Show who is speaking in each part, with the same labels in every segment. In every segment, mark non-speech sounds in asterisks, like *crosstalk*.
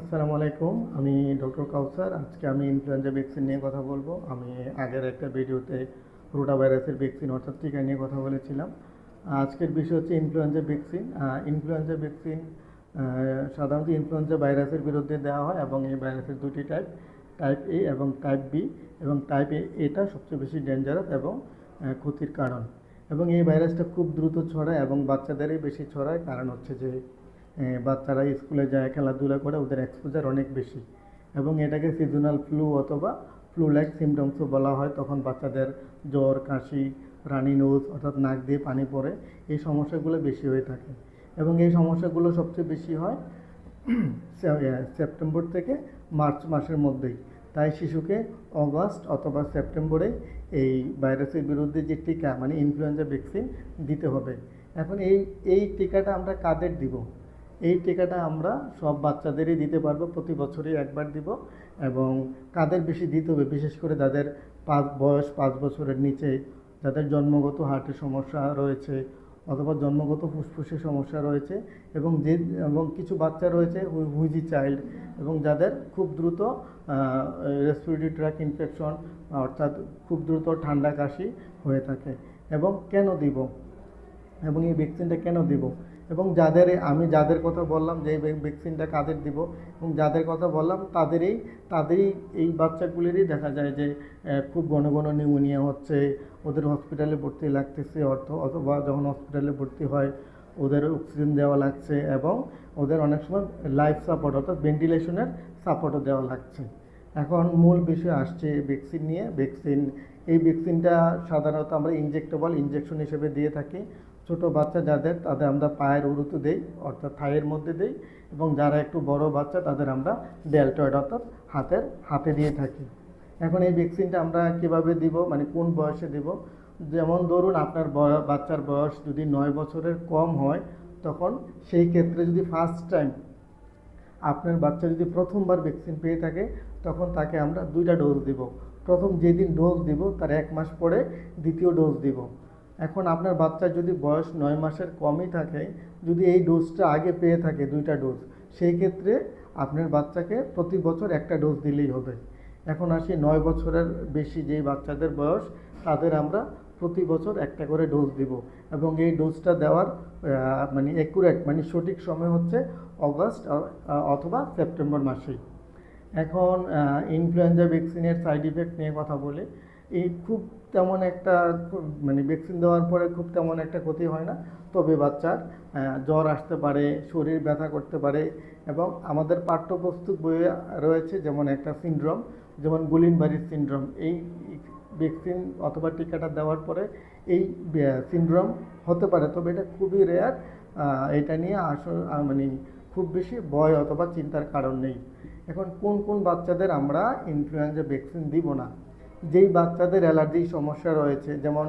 Speaker 1: আসসালামু আলাইকুম, আমি ডক্টর কাউসার। আজকে আমি ইনফ্লুয়েঞ্জা ভ্যাকসিন নিয়ে কথা বলব। আমি আগের একটা ভিডিওতে রোটা ভাইরাসের ভ্যাকসিন অর্থাৎ টিকা নিয়ে কথা বলেছিলাম। আজকের বিষয় হচ্ছে ইনফ্লুয়েঞ্জা ভ্যাকসিন। ইনফ্লুয়েঞ্জা ভ্যাকসিন সাধারণত ইনফ্লুয়েঞ্জা ভাইরাসের বিরুদ্ধে দেওয়া হয় এবং এই ভাইরাসের দুটি টাইপ টাইপ এ এবং টাইপ বি এবং টাইপ এ এটা সবচেয়ে বেশি ডেঞ্জারাস এবং ক্ষতির কারণ। এবং এই ভাইরাসটা খুব দ্রুত ছড়ায় এবং বাচ্চাদেরই বেশি ছড়ায়। কারণ হচ্ছে যে বাচ্চারা স্কুলে যায়, খেলাধুলা করে, ওদের এক্সপোজার অনেক বেশি। এবং এটাকে সিজনাল ফ্লু অথবা ফ্লু লাইক সিমটমসও বলা হয়। তখন বাচ্চাদের জ্বর, কাশি রানি নোজ অর্থাৎ নাক দিয়ে পানি পড়ে, এই সমস্যাগুলো বেশি হয়ে থাকে। এবং এই সমস্যাগুলো সবচেয়ে বেশি হয় *clears throat* সেপ্টেম্বর থেকে মার্চ মাসের মধ্যেই। তাই শিশুকে অগস্ট অথবা সেপ্টেম্বরে এই ভাইরাসের বিরুদ্ধে যে টিকা মানে ইনফ্লুয়েঞ্জা ভ্যাকসিন দিতে হবে। এখন এই এই টিকাটা আমরা কাদের দিব? এই টিকাটা আমরা সব বাচ্চাদেরই দিতে পারব, প্রতি বছরই একবার দিব এবং কাদের বেশি দিতে হবে, বিশেষ করে যাদের পাঁচ বয়স, পাঁচ বছরের নিচে, যাদের জন্মগত হার্টের সমস্যা রয়েছে অথবা জন্মগত ফুসফুসের সমস্যা রয়েছে এবং যে, এবং কিছু বাচ্চা রয়েছে হুইজি চাইল্ড এবং যাদের খুব দ্রুত রেসপিরেটরি ট্র্যাক ইনফেকশন অর্থাৎ খুব দ্রুত ঠান্ডা কাশি হয়ে থাকে এবং কেন দিব? এবং এই ভ্যাকসিনটা কেন দিব? এবং যাদের আমি যাদের কথা বললাম যে ভ্যাকসিনটা কাদের দিব এবং যাদের কথা বললাম তাদেরই তাদেরই এই বাচ্চাগুলিরই দেখা যায় যে খুব ঘন ঘন নিউমোনিয়া হচ্ছে, ওদের হসপিটালে ভর্তি লাগতেছে, অর্থ অথবা যখন হসপিটালে ভর্তি হয়, ওদের অক্সিজেন দেওয়া লাগছে এবং ওদের অনেক সময় লাইফ সাপোর্ট অর্থাৎ ভেন্টিলেশনের সাপোর্টও দেওয়া লাগছে। এখন মূল বিষয় আসছে ভ্যাকসিন নিয়ে। ভ্যাকসিন, এই ভ্যাকসিনটা সাধারণত আমরা ইনজেক্টেবল ইনজেকশন হিসেবে দিয়ে থাকি। ছোট বাচ্চা যাদের, তাদের আমরা পায়ের উরুতে দেই, অর্থাৎ থাইয়ের মধ্যে দেই, এবং যারা একটু বড় বাচ্চা, তাদের আমরা ডেল্টয়েড অর্থাৎ হাতের হাতে দিয়ে থাকি। এখন এই ভ্যাকসিনটা আমরা কীভাবে দিব মানে কোন বয়সে দিব? যেমন ধরুন আপনার বাচ্চার বয়স যদি নয় বছরের কম হয়, তখন সেই ক্ষেত্রে যদি ফার্স্ট টাইম আপনার বাচ্চা যদি প্রথমবার ভ্যাকসিন পেয়ে থাকে, তখন তাকে আমরা দুইটা ডোজ দিব। প্রথম যেদিন ডোজ দিব, তার এক মাস পরে দ্বিতীয় ডোজ দিব। এখন আপনার বাচ্চার যদি বয়স নয় মাসের কমই থাকে, যদি এই ডোজটা আগে পেয়ে থাকে দুইটা ডোজ সেই ক্ষেত্রে আপনার বাচ্চাকে প্রতি বছর একটা ডোজ দিলেই হবে। এখন আসি নয় বছরের বেশি যেই বাচ্চাদের বয়স, তাদের আমরা প্রতি বছর একটা করে ডোজ দিব এবং এই ডোজটা দেওয়ার মানে একুরেট মানে সঠিক সময় হচ্ছে অগস্ট অথবা সেপ্টেম্বর মাসেই। এখন ইনফ্লুয়েঞ্জা ভ্যাকসিনের সাইড ইফেক্ট নিয়ে কথা বলি। এই খুব তেমন একটা মানে ভ্যাকসিন দেওয়ার পরে খুব তেমন একটা ক্ষতি হয় না। তবে বাচ্চার জ্বর আসতে পারে, শরীর ব্যথা করতে পারে এবং আমাদের পাঠ্যপুস্তক বইয়ে রয়েছে যেমন একটা সিনড্রোম যেমন গুলিনবাড়ির সিনড্রোম এই ভ্যাকসিন অথবা টিকাটা দেওয়ার পরে এই সিনড্রোম হতে পারে। তবে এটা খুবই রেয়ার এটা নিয়ে আসল মানে খুব বেশি ভয় অথবা চিন্তার কারণ নেই। এখন কোন কোন বাচ্চাদের আমরা ইনফ্লুয়েঞ্জা ভ্যাকসিন দিব না? যেই বাচ্চাদের অ্যালার্জির সমস্যা রয়েছে, যেমন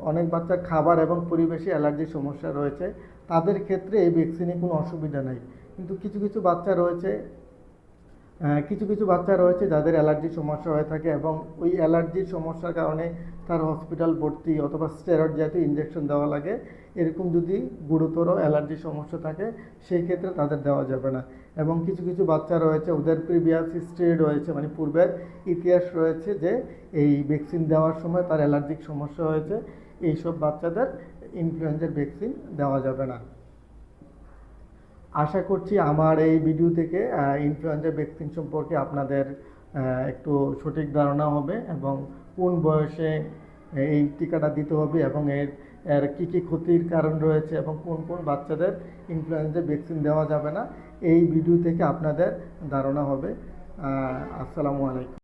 Speaker 1: অনেক বাচ্চা খাবার এবং পরিবেশে অ্যালার্জির সমস্যা রয়েছে, তাদের ক্ষেত্রে এই ভ্যাকসিনে কোনো অসুবিধা নেই। কিন্তু কিছু কিছু বাচ্চা রয়েছে কিছু কিছু বাচ্চা রয়েছে যাদের অ্যালার্জির সমস্যা হয়ে থাকে এবং ওই অ্যালার্জির সমস্যার কারণে তার হসপিটাল ভর্তি অথবা স্টেরয়েড জাতীয় ইঞ্জেকশন দেওয়া লাগে। এরকম যদি গুরুতর অ্যালার্জির সমস্যা থাকে, সেই ক্ষেত্রে তাদের দেওয়া যাবে না। এবং কিছু কিছু বাচ্চা রয়েছে, ওদের প্রিভিয়াস হিস্ট্রি রয়েছে মানে পূর্বের ইতিহাস রয়েছে যে এই ভ্যাকসিন দেওয়ার সময় তার অ্যালার্জিক সমস্যা হয়েছে। এইসব বাচ্চাদের ইনফ্লুয়েঞ্জার ভ্যাকসিন দেওয়া যাবে না। আশা করছি আমার এই ভিডিও থেকে ইনফ্লুয়েঞ্জা ভ্যাকসিন সম্পর্কে আপনাদের একটু সঠিক ধারণা হবে এবং কোন বয়সে এই টিকাটা দিতে হবে এবং এর এর কী কী ক্ষতির কারণ রয়েছে এবং কোন কোন বাচ্চাদের ইনফ্লুয়েঞ্জা ভ্যাকসিন দেওয়া যাবে না, এই ভিডিও থেকে আপনাদের ধারণা হবে। আসসালামু আলাইকুম।